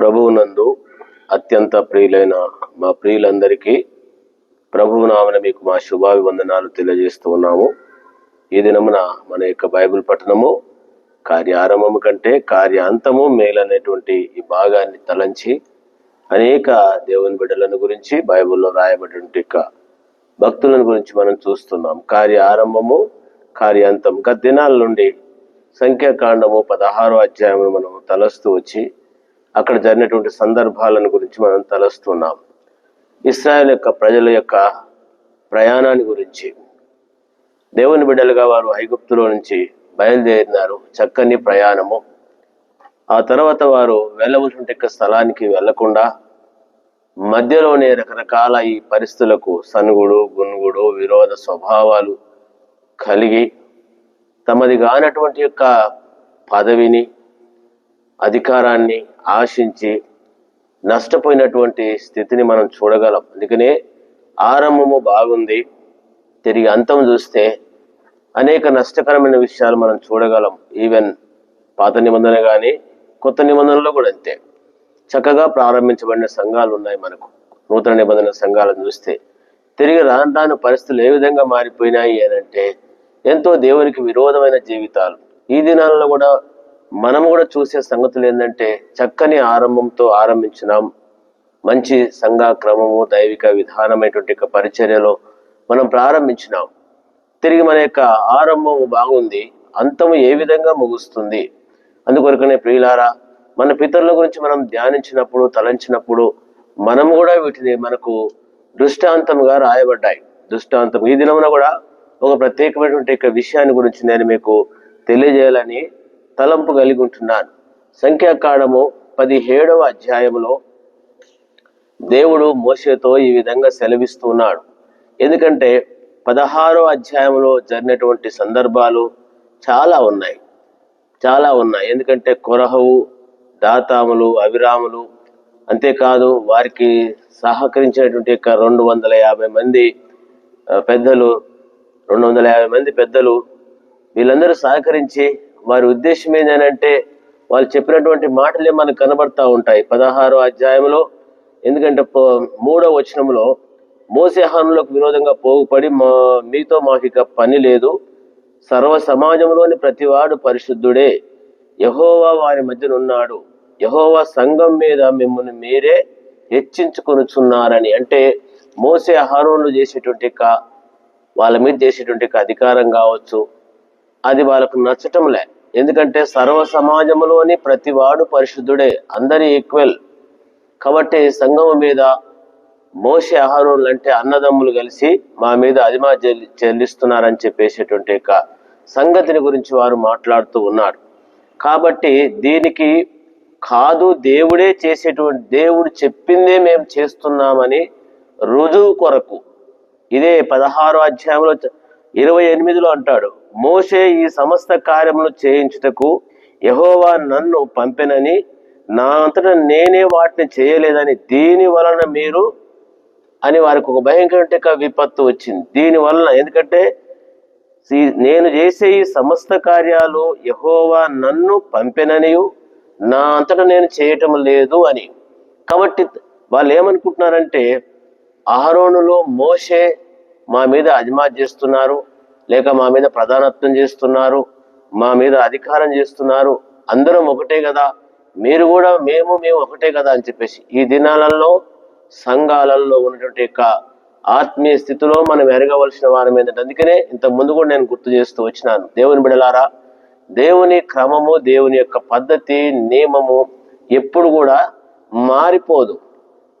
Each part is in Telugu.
ప్రభువునందు అత్యంత ప్రియులైన మా ప్రియులందరికీ ప్రభువు నామన మీకు మా శుభాభివందనాలు తెలియజేస్తూ ఉన్నాము. ఈ దినమున మన యొక్క బైబిల్ పఠనము కార్యారంభము కంటే కార్యాంతము మేలనేటువంటి ఈ భాగాన్ని తలంచి అనేక దేవుని బిడ్డలను గురించి బైబిల్లో రాయబడినటువంటి యొక్క భక్తులను గురించి మనం చూస్తున్నాం. కార్య ఆరంభము కార్యాంతం గత దినాల నుండి సంఖ్యాకాండము పదహారో అధ్యాయము మనం తలస్తూ వచ్చి అక్కడ జరిగినటువంటి సందర్భాలను గురించి మనం తలస్తున్నాం. ఇస్రాయల్ యొక్క ప్రజల యొక్క ప్రయాణాన్ని గురించి. దేవుని బిడ్డలుగా వారు ఐగుప్తులో నుంచి బయలుదేరినారు. చక్కని ప్రయాణము. ఆ తర్వాత వారు వెళ్ళవలసిన స్థలానికి వెళ్ళకుండా మధ్యలోనే రకరకాల ఈ పరిస్థితులకు సనుగుడు గునుగుడు విరోధ స్వభావాలు కలిగి తమది కానటువంటి యొక్క పదవిని అధికారాన్ని ఆశించి నష్టపోయినటువంటి స్థితిని మనం చూడగలం. అందుకనే ఆరంభము బాగుంది. తిరిగి అంతం చూస్తే అనేక నష్టకరమైన విషయాలు మనం చూడగలం. ఈవెన్ పాత నిబంధన కానీ కొత్త నిబంధనలో కూడా అంతే. చక్కగా ప్రారంభించబడిన సంఘాలు ఉన్నాయి మనకు. నూతన నిబంధన సంఘాలను చూస్తే తిరిగి రాను రాను పరిస్థితులు ఏ విధంగా మారిపోయినాయి అని అంటే ఎంతో దేవునికి విరోధమైన జీవితాలు. ఈ దినాలలో కూడా మనం కూడా చూసే సంగతులు ఏంటంటే చక్కని ఆరంభంతో ఆరంభించినాం మంచి సంఘ క్రమము దైవిక విధానమైనటువంటి యొక్క పరిచర్యలో మనం ప్రారంభించినాం. తిరిగి మన యొక్క ఆరంభము బాగుంది అంతము ఏ విధంగా ముగుస్తుంది? అందుకొరకనే ప్రియులారా మన పితరుల గురించి మనం ధ్యానించినప్పుడు తలంచినప్పుడు మనం కూడా వీటిని మనకు దృష్టాంతంగా రాయబడ్డాయి. దృష్టాంతం ఈ దినమున కూడా ఒక ప్రత్యేకమైనటువంటి యొక్క విషయాన్ని గురించి నేను మీకు తెలియజేయాలని తలంపు కలిగి ఉంటున్నాను. సంఖ్యాకాండము పదిహేడవ అధ్యాయంలో దేవుడు మోసేతో ఈ విధంగా సెలవిస్తున్నాడు ఎందుకంటే పదహారో అధ్యాయంలో జరిగినటువంటి సందర్భాలు చాలా ఉన్నాయి. చాలా ఉన్నాయి. ఎందుకంటే కొరహవు దాతాములు అవిరాములు అంతేకాదు వారికి సహకరించినటువంటి యొక్క రెండు వందల యాభై మంది పెద్దలు రెండు వందల యాభై మంది పెద్దలు వీళ్ళందరూ సహకరించి వారి ఉద్దేశం ఏంటంటే వాళ్ళు చెప్పినటువంటి మాటలే మనకు కనబడతా ఉంటాయి. పదహారో అధ్యాయంలో ఎందుకంటే మూడో వచనంలో మోసేహానులకు విరోధంగా పోగుపడి మా మీతో మాకు ఇక పని లేదు. సర్వ సమాజంలోని ప్రతివాడు పరిశుద్ధుడే. యహోవా వారి మధ్యన ఉన్నాడు. యహోవా సంఘం మీద మిమ్మల్ని మీరే హెచ్చించుకొనుచున్నారని. అంటే మోసే ఆహారంలో చేసేటువంటి వాళ్ళ మీద చేసేటువంటి అధికారం కావచ్చు. అది వాళ్ళకు నచ్చటంలే. ఎందుకంటే సర్వ సమాజంలోని ప్రతివాడు పరిశుద్ధుడే అందరి ఈక్వల్ కాబట్టి సంఘం మీద మోసే ఆహారం అంటే అన్నదమ్ములు కలిసి మా మీద అదిమా చెల్లి చెల్లిస్తున్నారని చెప్పేసేటువంటి యొక్క సంగతిని గురించి వారు మాట్లాడుతూ ఉన్నారు. కాబట్టి దీనికి కాదు దేవుడే చేసేటువంటి దేవుడు చెప్పిందే మేము చేస్తున్నామని రుజువు కొరకు. ఇదే పదహారో అధ్యాయంలో ఇరవై ఎనిమిదిలో అంటాడు. మోషే ఈ సమస్త కార్యమును చేయించుటకు యహోవా నన్ను పంపెనని నా అంతట నేనే వాటిని చేయలేదని దీని వలన మీరు అని వారికి ఒక భయంకర విపత్తు వచ్చింది. దీని వలన ఎందుకంటే నేను చేసే ఈ సమస్త కార్యాలు యహోవా నన్ను పంపెననియు నా అంతటా నేను చేయటం లేదు అని. కాబట్టి వాళ్ళు ఏమనుకుంటున్నారంటే ఆహరోనులో మోషే మా మీద అజమా చేస్తున్నారు. లేక మా మీద ప్రధానత్వం చేస్తున్నారు మా మీద అధికారం చేస్తున్నారు అందరం ఒకటే కదా మీరు కూడా మేము మేము ఒకటే కదా అని చెప్పేసి ఈ దినాలలో సంఘాలలో ఉన్నటువంటి యొక్క ఆత్మీయ స్థితిలో మనం ఎరగవలసిన వారం ఏంటంటే అందుకనే ఇంత ముందు కూడా నేను గుర్తు చేస్తూ వచ్చినాను. దేవుని బిడలారా దేవుని క్రమము దేవుని యొక్క పద్ధతి నియమము ఎప్పుడు కూడా మారిపోదు.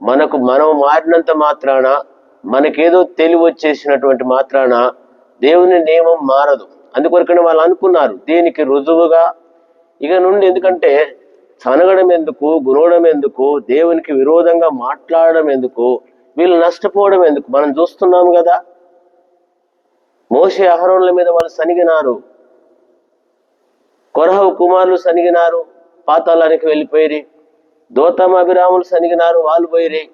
మనకు మనం మారినంత మాత్రాన మనకేదో తెలివి వచ్చేసినటువంటి మాత్రాన దేవుని నియమం మారదు. అందుకొరకనే వాళ్ళు అనుకున్నారు దీనికి రుజువుగా. ఇక నుండి ఎందుకంటే చనగడం ఎందుకు గురవడం ఎందుకు దేవునికి విరోధంగా మాట్లాడడం ఎందుకు వీళ్ళు నష్టపోవడం ఎందుకు మనం చూస్తున్నాం కదా. మోసే అహరోన్ల మీద వాళ్ళు సనిగినారు. కొరహవు కుమారులు సనిగినారు పాతాళానికి వెళ్ళిపోయి దోతమ అభిరాములు సనిగినారు వాళ్ళు పోయిరి.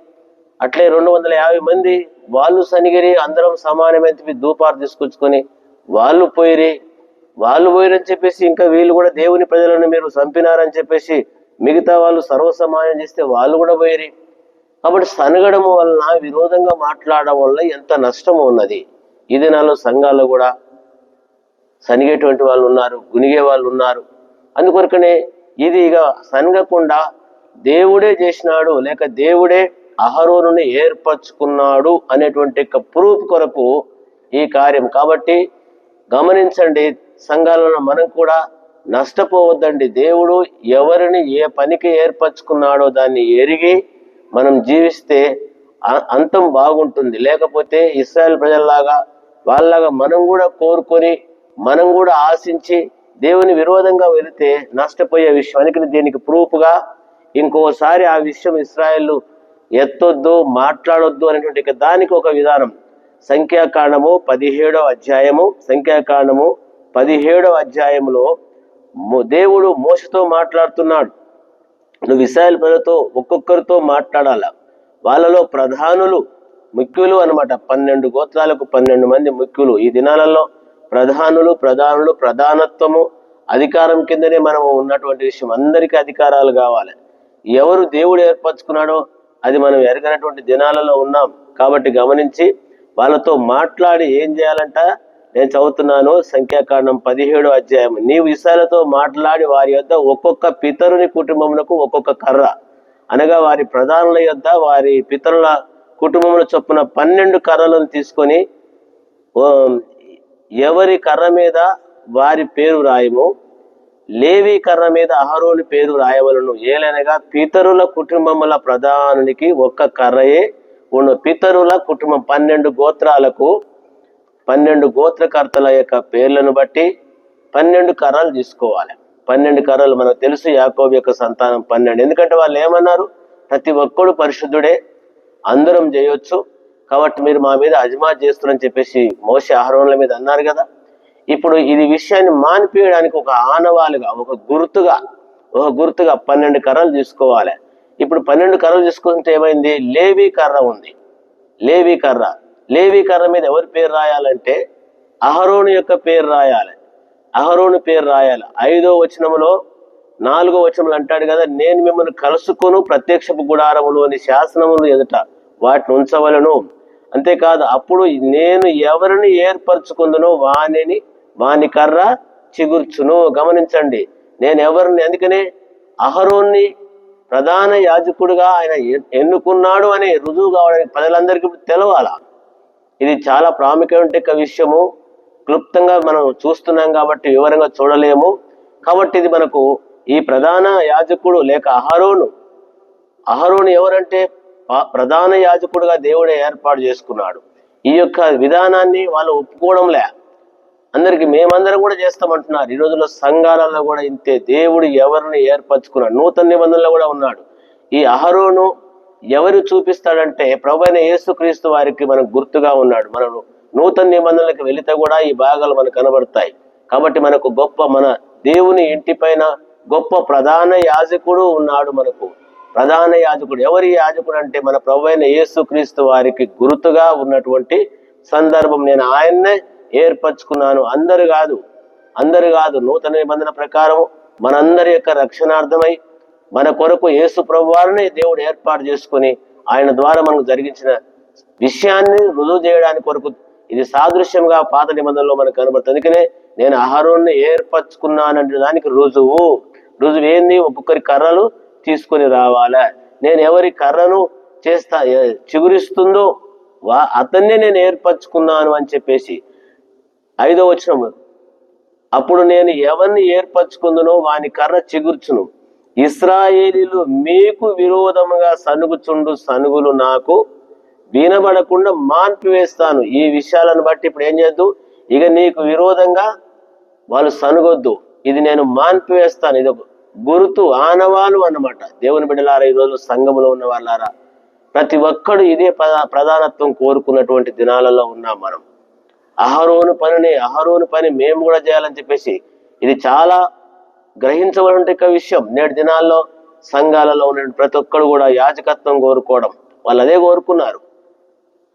అట్లే రెండు వందల యాభై మంది వాళ్ళు సనిగిరి అందరం సమానమైన ధూపారు తీసుకొచ్చుకొని వాళ్ళు పోయిరి. వాళ్ళు పోయిరని చెప్పేసి ఇంకా వీళ్ళు కూడా దేవుని ప్రజలను మీరు చంపినారని చెప్పేసి మిగతా వాళ్ళు సర్వసమానం చేస్తే వాళ్ళు కూడా పోయిరి. కాబట్టి సనగడం వలన విరోధంగా మాట్లాడడం వల్ల ఎంత నష్టం ఉన్నది. ఈ దినాల్లో సంఘాల్లో కూడా సనిగేటువంటి వాళ్ళు ఉన్నారు గునిగే వాళ్ళు ఉన్నారు. అందుకొరకనే ఇది ఇక సనగకుండా దేవుడే చేసినాడు లేక దేవుడే అహరోనుని ఏర్పరచుకున్నాడు అనేటువంటి యొక్క ప్రూఫ్ కొరకు ఈ కార్యం. కాబట్టి గమనించండి సంఘాలలో మనం కూడా నష్టపోవద్దండి. దేవుడు ఎవరిని ఏ పనికి ఏర్పరచుకున్నాడో దాన్ని ఎరిగి మనం జీవిస్తే అ- అంతం బాగుంటుంది. లేకపోతే ఇస్రాయల్ ప్రజల్లాగా వాళ్ళలాగా మనం కూడా కోరుకొని మనం కూడా ఆశించి దేవుని విరోధంగా వెళితే నష్టపోయే విషయం అందుకని దీనికి ప్రూఫ్గా ఇంకోసారి ఆ విషయం ఇస్రాయల్ ఎత్తొద్దు మాట్లాడొద్దు అనేటువంటి దానికి ఒక విధానం. సంఖ్యాకాండము పదిహేడవ అధ్యాయము సంఖ్యాకాండము పదిహేడవ అధ్యాయములో దేవుడు మోసతో మాట్లాడుతున్నాడు. నువ్వు ఇస్రాయల్ ప్రజలతో ఒక్కొక్కరితో మాట్లాడాల? వాళ్ళలో ప్రధానులు ముఖ్యులు అనమాట పన్నెండు గోత్రాలకు పన్నెండు మంది ముఖ్యులు. ఈ దినాలలో ప్రధానులు ప్రధానులు ప్రధానత్వము అధికారం కిందనే మనము ఉన్నటువంటి విషయం. అందరికీ అధికారాలు కావాలి. ఎవరు దేవుడు ఏర్పరచుకున్నాడో అది మనం ఎరగనటువంటి దినాలలో ఉన్నాం. కాబట్టి గమనించి వాళ్ళతో మాట్లాడి ఏం చేయాలంట? నేను చదువుతున్నాను. సంఖ్యాకాండం పదిహేడు అధ్యాయం. నీవు ఇసాలతో మాట్లాడి వారి యొద్ద ఒక్కొక్క పితరుని కుటుంబములకు ఒక్కొక్క కర్ర. అనగా వారి ప్రధానుల యొద్ద వారి పితరుల కుటుంబముల చొప్పున పన్నెండు కర్రలను తీసుకొని ఎవరి కర్ర మీద వారి పేరు రాయము? లేవీ కర్ర మీద అహరోని పేరు రాయవలను. ఏలనగా పితరుల కుటుంబముల ప్రధానునికి ఒక్క కర్రయే ఉన్న పితరుల కుటుంబం పన్నెండు గోత్రాలకు పన్నెండు గోత్రకర్తల యొక్క పేర్లను బట్టి పన్నెండు కర్రలు తీసుకోవాలి. పన్నెండు కర్రలు మనకు తెలుసు యాకోబ్ యొక్క సంతానం పన్నెండు. ఎందుకంటే వాళ్ళు ఏమన్నారు? ప్రతి ఒక్కడు పరిశుద్ధుడే అందరం చేయొచ్చు. కాబట్టి మీరు మా మీద అజమా చేస్తున్నారని చెప్పేసి మోస ఆహరణల మీద అన్నారు కదా. ఇప్పుడు ఇది విషయాన్ని మానిపేయడానికి ఒక ఆనవాలుగా ఒక గుర్తుగా ఒక గుర్తుగా పన్నెండు కర్రలు తీసుకోవాలి. ఇప్పుడు పన్నెండు కర్రలు తీసుకుంటే ఏమైంది? లేవి కర్ర ఉంది. లేవి కర్ర. లేవి కర్ర మీద ఎవరి పేరు రాయాలంటే అహరోను యొక్క పేరు రాయాలి. అహరోను పేరు రాయాలి. ఐదో వచనములో నాలుగో వచనములు అంటాడు కదా నేను మిమ్మల్ని కలుసుకొను ప్రత్యక్షపు గుడారములోని శాసనములు ఎదుట వాటిని ఉంచవలను. అంతేకాదు అప్పుడు నేను ఎవరిని ఏర్పరచుకుందనో వానిని వాని కర్ర చిగుర్చును. గమనించండి నేను ఎవరిని అందుకనే అహరోన్ని ప్రధాన యాజకుడుగా ఆయన ఎన్నుకున్నాడు అని రుజువు కావడానికి ప్రజలందరికీ తెలవాల? తెలవాలా ఇది చాలా ప్రాముఖ్యమైన విషయము. క్లుప్తంగా మనం చూస్తున్నాం కాబట్టి వివరంగా చూడలేము. కాబట్టి ఇది మనకు ఈ ప్రధాన యాజకుడు లేక అహరోను. అహరోను ఎవరంటే ప- ప్రధాన యాజకుడుగా దేవుడే ఏర్పాటు చేసుకున్నాడు. ఈ యొక్క విధానాన్ని వాళ్ళు ఒప్పుకోవడంలే అందరికి మేమందరం కూడా చేస్తామంటున్నారు. ఈ రోజుల్లో సంఘాలలో కూడా ఇంతే. దేవుడు ఎవరిని ఏర్పరచుకున్నాడు నూతన నిబంధనలో కూడా ఉన్నాడు. ఈ అహరోను ఎవరు చూపిస్తాడంటే ప్రభు యేసుక్రీస్తు వారికి మనకు గుర్తుగా ఉన్నాడు. మనం నూతన నిబంధనలకు వెళితే కూడా ఈ భాగాలు మనకు కనబడతాయి. కాబట్టి మనకు గొప్ప మన దేవుని ఇంటి పైన గొప్ప ప్రధాన యాజకుడు ఉన్నాడు మనకు. ప్రధాన యాజకుడు. ఎవరి యాజకుడు అంటే మన ప్రభు అయిన యేసుక్రీస్తు వారికి గుర్తుగా ఉన్నటువంటి సందర్భం నేను ఆయన్నే ఏర్పరచుకున్నాను. అందరు కాదు అందరు కాదు నూతన నిబంధన ప్రకారం మనందరి యొక్క రక్షణార్థమై మన కొరకు యేసు ప్రభువారిని దేవుడు ఏర్పాటు చేసుకుని ఆయన ద్వారా మనకు జరిగించిన విషయాన్ని రుజువు చేయడానికి కొరకు ఇది సాదృశ్యంగా పాత నిబంధనలో మనకు కనబడుతుంది. అందుకనే నేను ఆహారాన్ని ఏర్పరచుకున్నానంటే దానికి రుజువు. రుజువు ఏంది? ఒక్కొక్కరి కర్రలు తీసుకొని రావాలా? నేను ఎవరి కర్రను చేస్తా చిగురిస్తుందో వా అతన్నే నేను ఏర్పరచుకున్నాను అని చెప్పేసి ఐదో వచనము. అప్పుడు నేను ఎవరిని ఏర్పరచుకుందునో వాని కర్ర చిగుర్చును. ఇస్రాయేలీలు మీకు విరోధముగా సనుగుచుండు సనుగులు నాకు వినబడకుండా మాన్పివేస్తాను ఈ విషయాలను బట్టి ఇప్పుడు ఏం చేద్దు? ఇక నీకు విరోధంగా వాళ్ళు సనుగొద్దు. ఇది నేను మాన్పివేస్తాను ఇది ఒక గురుతు ఆనవాలు అన్నమాట. దేవుని బిడ్డలారా ఈరోజు సంఘములో ఉన్న వాళ్ళారా ప్రతి ఒక్కడు ఇదే ప్రధా- ప్రధానత్వం కోరుకున్నటువంటి దినాలలో ఉన్నాం మనం. అహరోను పనిని అహరోను పని మేము కూడా చేయాలని చెప్పేసి ఇది చాలా గ్రహించబడిన విషయం. నేటి దినాల్లో సంఘాలలో ఉన్న ప్రతి ఒక్కరు కూడా యాజకత్వం కోరుకోవడం. వాళ్ళు అదే కోరుకున్నారు.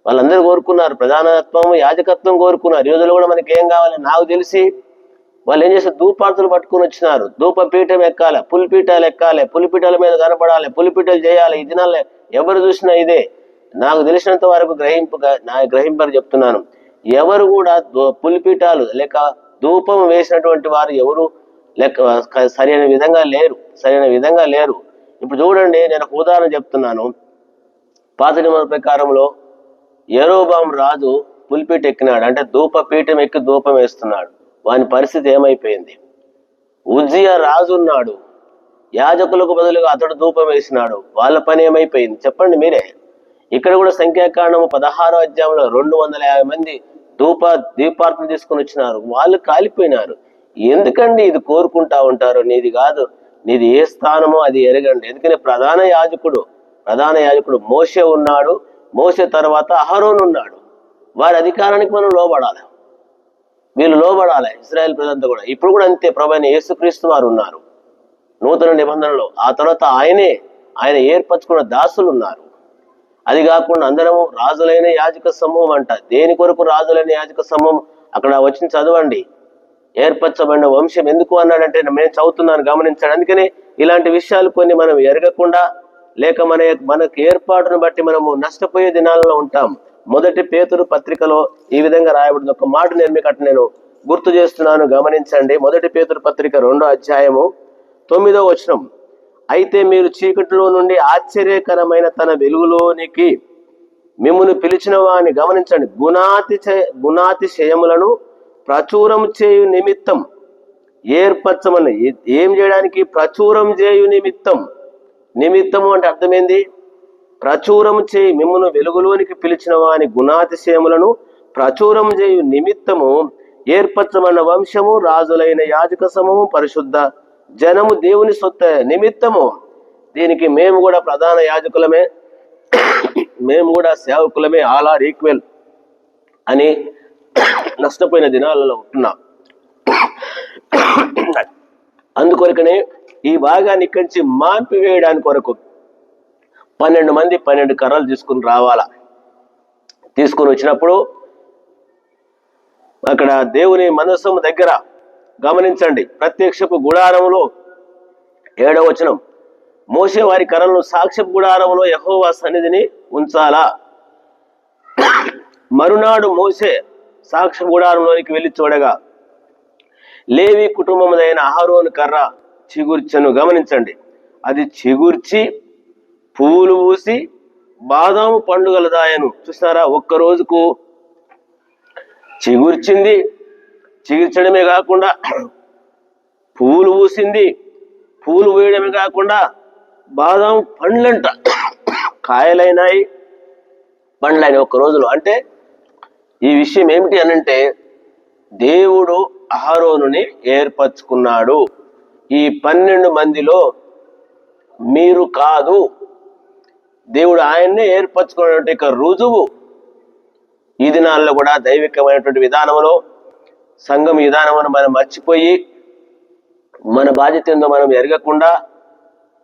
వాళ్ళందరూ కోరుకున్నారు. ప్రధానత్వం యాజకత్వం కోరుకున్నారు. ఈ రోజుల్లో కూడా మనకి ఏం కావాలి? నాకు తెలిసి వాళ్ళు ఏం చేస్తారు ధూపార్తులు పట్టుకుని వచ్చినారు. ధూప పీఠం ఎక్కాలి పులిపీఠాలు ఎక్కాలి పులిపీఠాల మీద కనపడాలి పులిపీఠాలు చేయాలి. ఈ దినాల్లో ఎవరు చూసినా ఇదే. నాకు తెలిసినంత వరకు గ్రహింపుగా నా గ్రహింపని చెప్తున్నాను. ఎవరు కూడా పులిపీఠాలు లేక ధూపం వేసినటువంటి వారు ఎవరు లెక్క సరైన విధంగా లేరు సరైన విధంగా లేరు. ఇప్పుడు చూడండి నేను ఒక ఉదాహరణ చెప్తున్నాను. పాత నియమాల ప్రకారంలో యరోబాం రాజు పులిపీట ఎక్కినాడు. అంటే ధూప పీఠం ఎక్కి ధూపం వేస్తున్నాడు. వాని పరిస్థితి ఏమైపోయింది? ఉజ్జియా రాజు ఉన్నాడు. యాజకులకు బదులుగా అతడు ధూపం వేసినాడు. వాళ్ళ పని ఏమైపోయింది? చెప్పండి మీరే. ఇక్కడ కూడా సంఖ్యాకాండము పదహారో అధ్యాయంలో రెండు వందల యాభై మంది ధూప దీపార్థం తీసుకొని వచ్చినారు. వాళ్ళు కాలిపోయినారు. ఎందుకండి ఇది కోరుకుంటా ఉంటారు? నీది కాదు. నీది ఏ స్థానమో అది ఎరగండి. ఎందుకని ప్రధాన యాజకుడు ప్రధాన యాజకుడు మోసే ఉన్నాడు. మోసే తర్వాత అహరోన్ ఉన్నాడు. వారి అధికారానికి మనం లోబడాలి. వీళ్ళు లోబడాలి. ఇస్రాయల్ ప్రజలంతా కూడా. ఇప్పుడు కూడా అంతే. ప్రభైన యేసుక్రీస్తు వారు ఉన్నారు. నూతన నిబంధనలో. ఆ తర్వాత ఆయనే ఆయన ఏర్పరచుకున్న దాసులు ఉన్నారు. అది కాకుండా అందరము రాజులైన యాజక సమూహం అంట. దేని కొరకు రాజులైన యాజక సమూహం అక్కడ వచ్చిన చదవండి. ఏర్పరచబడిన వంశం ఎందుకు అన్నాడంటే నేను చదువుతున్నాను గమనించాడు. అందుకని ఇలాంటి విషయాలు కొన్ని మనం ఎరగకుండా లేక మన మనకు ఏర్పాటును బట్టి మనము నష్టపోయే దినాలలో ఉంటాం. మొదటి పేతురు పత్రికలో ఈ విధంగా రాయబడింది. ఒక మాట నేను మీకు అటు నేను గుర్తు చేస్తున్నాను గమనించండి. మొదటి పేతురు పత్రిక రెండో అధ్యాయము తొమ్మిదో వచనం. అయితే మీరు చీకటిలో నుండి ఆశ్చర్యకరమైన తన వెలుగులోనికి మిమ్మల్ని పిలిచిన వాని గమనించండి. గుణాతి గుణాతిశయములను ప్రచురం చేయు నిమిత్తం ఏర్పరచమని. ఏం చేయడానికి? ప్రచురం చేయు నిమిత్తం. నిమిత్తము అంటే అర్థమైంది? ప్రచురం చేయి. మిమ్మల్ని వెలుగులోనికి పిలిచిన వాని గుణాతిశయములను ప్రచురం చేయు నిమిత్తము ఏర్పరచమన్న వంశము రాజులైన యాజక సమూహము పరిశుద్ధ జనము దేవుని సొత్త నిమిత్తము. దీనికి మేము కూడా ప్రధాన యాజకులమే. మేము కూడా సేవకులమే. ఆల్ ఆర్ ఈక్వెల్ అని నష్టపోయిన దినాలలో ఉంటున్నాం. అందుకొరకనే ఈ భాగాన్ని ఇక్కడి నుంచి మాన్పివేయడానికి కొరకు పన్నెండు మంది పన్నెండు కర్రలు తీసుకుని రావాలా? తీసుకుని వచ్చినప్పుడు అక్కడ దేవుని మనస్సు దగ్గర గమనించండి. ప్రత్యక్షపు గుడారములో ఏడవ వచనం. మోసే వారి కర్రలను సాక్ష్యపు గుడారములో యహోవా సన్నిధిని ఉంచాలా? మరునాడు మోసే సాక్ష్య గుడారంలోనికి వెళ్ళి చూడగా లేవి కుటుంబముదైన అహరోను కర్ర చిగుర్చను గమనించండి. అది చిగుర్చి పువ్వులు పూసి బాదాము పండుగలదాయను చూస్తారా ఒక్క రోజుకు చిగుర్చింది చిగుర్చడమే కాకుండా పువ్వులు పూసింది పువ్వులు పూయడమే కాకుండా బాదం పండ్లంట కాయలైనాయి పండ్లైన ఒక రోజులో. అంటే ఈ విషయం ఏమిటి అనంటే దేవుడు అహరోనుని ఏర్పరచుకున్నాడు. ఈ పన్నెండు మందిలో మీరు కాదు. దేవుడు ఆయన్నే ఏర్పరచుకున్నటువంటి ఇక రుజువు. ఈ దినాల్లో కూడా దైవికమైనటువంటి విధానంలో సంఘం విధానమును మనం మర్చిపోయి మన బాధ్యత ఏందో మనం ఎరగకుండా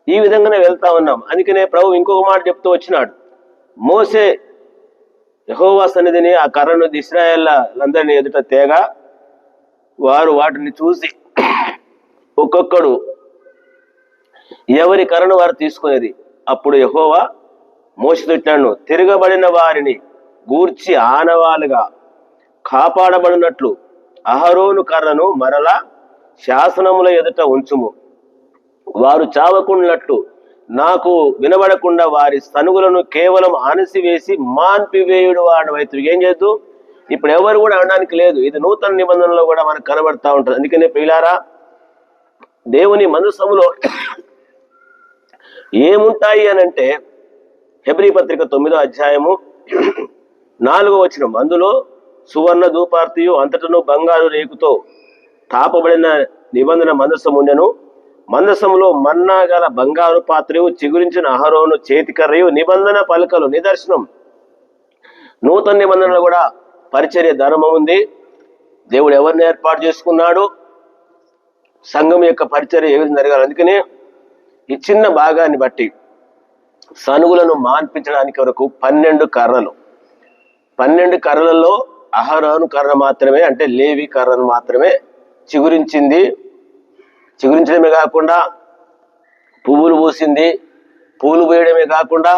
ఈ విధంగానే వెళ్తా ఉన్నాం. అందుకనే ప్రభు ఇంకొక మాట చెప్తూ వచ్చినాడు. మోసే యహోవా సన్నిధిని ఆ కర్రను ఇస్రాయేళ్ళందరినీ ఎదుట తేగ వారు వాటిని చూసి ఒక్కొక్కడు ఎవరి కర్రను వారు తీసుకునేది? అప్పుడు యహోవా మోసతిట్టాను తిరగబడిన వారిని గూర్చి ఆనవాలుగా కాపాడబడినట్లు అహరోను కర్రను మరలా శాసనముల ఎదుట ఉంచుము. వారు చావకుండాట్లు నాకు వినబడకుండా వారి సనుగులను కేవలం ఆనసివేసి మాన్పివేయుడు వాడు వైతు ఏం చేద్దు? ఇప్పుడు ఎవరు కూడా అనడానికి లేదు. ఇది నూతన నిబంధనలో కూడా మనకు కనబడతా ఉంటుంది. అందుకనే పిల్లారా దేవుని మనసములో ఏముంటాయి అని అంటే హెబ్రి పత్రిక తొమ్మిదో అధ్యాయము నాలుగో వచ్చిన మందులో సువర్ణ ధూపార్తియు అంతటను బంగారు రేకుతో తాపబడిన నిబంధన మందసముండెను మందసములో మన్నా గల బంగారు పాత్రయు చిగురించిన అహరోను చేతికర్రయు నిబంధన పలకలు నిదర్శనం. నూతన నిబంధనలు కూడా పరిచర్య ధర్మం ఉంది. దేవుడు ఎవరిని ఏర్పాటు చేసుకున్నాడు? సంఘం యొక్క పరిచర్య ఏ విధంగా జరగాలి? అందుకనే ఈ చిన్న భాగాన్ని బట్టి సనుగులను మాన్పించడానికి వరకు పన్నెండు కర్రలు. పన్నెండు కర్రలలో అహరోను కర్ర మాత్రమే అంటే లేవి కర్రను మాత్రమే చిగురించింది. చిగురించడమే కాకుండా పువ్వులు పూసింది. పూలు పోయడమే కాకుండా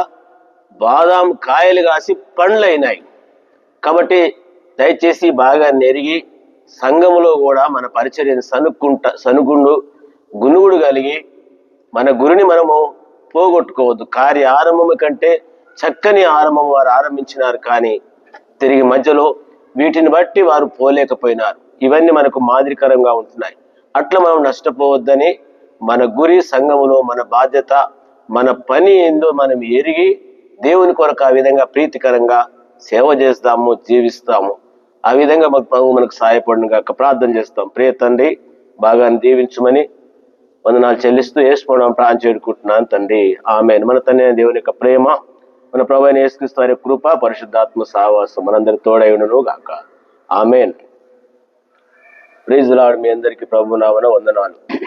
బాదాం కాయలు కాసి పండ్లైనాయి. కాబట్టి దయచేసి బాగా నెరిగి సంఘములో కూడా మన పరిచర్యను సనుక్కుంట సనుగుండు గునుగుడు కలిగి మన గురిని మనము పోగొట్టుకోవద్దు. కార్య ఆరంభము కంటే చక్కని ఆరంభం వారు ఆరంభించినారు కానీ తిరిగి మధ్యలో వీటిని బట్టి వారు పోలేకపోయినారు. ఇవన్నీ మనకు మాదిరికరంగా ఉంటున్నాయి. అట్లా మనం నష్టపోవద్దని మన గురి సంఘములో మన బాధ్యత మన పని ఏందో మనం ఎరిగి దేవుని కొరకు ఆ విధంగా ప్రీతికరంగా సేవ చేస్తాము జీవిస్తాము. ఆ విధంగా మాకు ప్రభు మనకు సహాయపడిన కాక ప్రార్థన చేస్తాం. ప్రియ తండ్రి బాగా దీవించమని వందనాలు చెల్లిస్తూ వేసుకోవడం ప్రాణం చేడుకుంటున్నాను తండ్రి. ఆమె మన తండ్రి దేవుని యొక్క ప్రేమ మన ప్రభు యేసుక్రీస్తు వారి కృప పరిశుద్ధాత్మ సావాసం మనందరి తోడైనను గాక. ఆమెన్. ప్లీజ్ లాడ్ మీ అందరికి ప్రభు నామన వందనాలు.